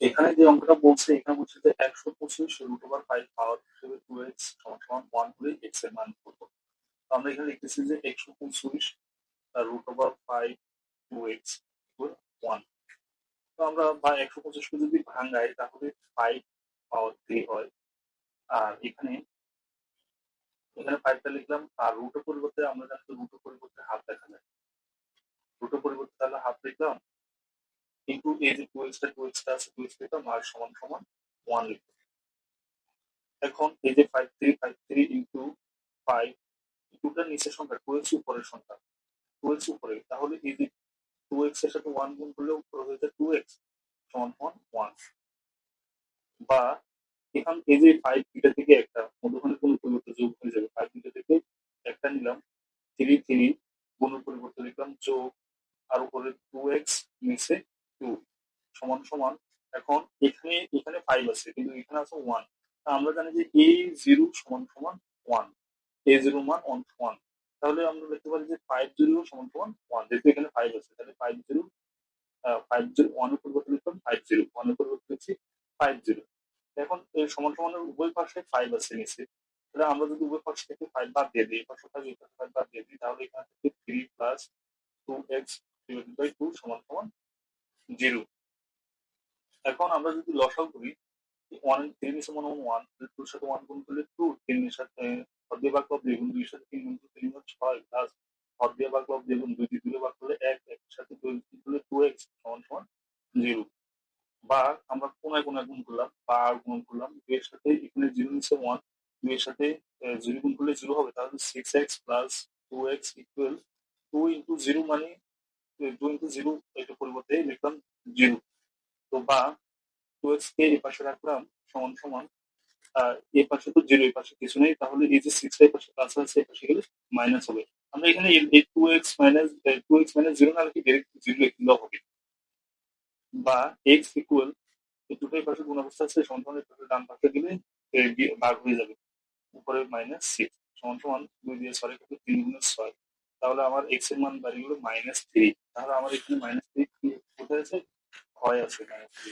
এখানে যে অঙ্কটা বলছে, এখানে বলছে যে একশো পঁচিশ রুট ওভার ফাইভ পাওয়ার হিসেবে টু এক্স সমান ওয়ান হলে এক্সের মান করব আমরা এখানে লিখতেছি যে একশো পঁচিশ root over five two x one তো আমরা বা একশো পঁচিশকে যদি ভাঙাই, তাহলে ফাইভ পাওয়ার থ্রি হয়। আর এখানে এখানে ফাইভটা লিখলাম। আর রুটের পরিবর্তে আমরা জানি রুটের পরিবর্তে হাফ দেখা যায় রুটের পরিবর্তে তাহলে হাফ লিখলাম কিন্তু এই যে টু এক্সটা টু এক্সটা আছে টু এক্স লিখলাম আর সমান সমান ওয়ান লিখলাম এখন এই যে five three five three into five টুটার নিচের সংখ্যা টু এক্স উপরের সংখ্যা টু এক্স উপরে, তাহলে এই যে টু এক্সের সাথে ওয়ান গুণ করলে উপরে হয়ে যায় টু এক্স সমান সমান ওয়ান বা এখান এই যে ফাইভ দুইটা থেকে একটা, মধ্যখানে কোনো পরিবর্তন যোগ হয়ে যাবে ফাইভ দুইটা থেকে একটা নিলাম থ্রি থ্রি গুণের পরিবর্তন লিখলাম যোগ, আর উপরে টু এক্স নিচে টু সমান সমান এখন এখানে এখানে ফাইভ আছে, কিন্তু এখানে আছে ওয়ান আমরা জানি যে এ জিরো সমান সমান ওয়ান এ জিরো মান ওয়ান ওয়ান তাহলে আমরা লিখতে পারি যে ফাইভ জিরো সমান সমান ওয়ান যেহেতু এখানে ফাইভ আছে, তাহলে ফাইভ জিরো ফাইভ জিরো ওয়ানের পরিবর্তন লিখলাম ফাইভ জিরো ওয়ানের পরিবর্তন লিখছি ফাইভ জিরো এখন এই সমান সমানের উভয় পাশে ফাইভ আছে নিচে। তাহলে আমরা যদি উভয় পাশ থেকে ফাইভ বাদ দিয়ে দিই পাশে ফাইভ ফাইভ বাদ দিয়ে দিই, তাহলে এখানে থেকে three plus two x divided by two সমান সমান জিরো। এখন আমরা যদি লসাও করি ওয়ান তিন সমান ওয়ান টুর সাথে ওয়ান গুণ করলে টু তিনের সাথে দিয়ে ভাগ করলে গুণ দুইয়ের সাথে তিন গুণ তিন গুণ ছয় প্লাস দিয়ে ভাগ করলে গুণ দুই দিয়ে ভাগ করলে এক একের সাথে দুই করলে টু এক্স সমান সমান জিরো। বা আমরা কোনায় কোনায় গুণ করলাম, বা আর গুণ করলাম, দুইয়ের সাথে এখানে জিরো নিচে ওয়ান দুইয়ের সাথে জিরো গুণ করলে জিরো হবে, তাহলে six x plus two x equal to into zero মানে জিরো পরিবর্তে লিখলাম জিরো। তো বা টু এক্স কে এই পাশে রাখলাম, সমান সমান এ পাশে তো জিরো, এই পাশে কিছু নেই, তাহলে এই যে সিক্স এই পাশে প্লাস এই গেলে মাইনাস হবে। আমরা এখানে এই two x minus two x minus zero না লিখে জিরো হবে। বা এক্স এই দুটোই পাশে গুণ আছে, সমান সমান ডান পাশে গেলে ভাগ হয়ে যাবে। উপরে মাইনাস সিক্স সমান সমান দুই দিয়ে তিন গুণের ছয়। তাহলে আমার এক্সের মান বাড়ি হলো মাইনাস থ্রি তাহলে আমার এখানে মাইনাস থ্রি কোথায় আছে? হয় আছে। Minus three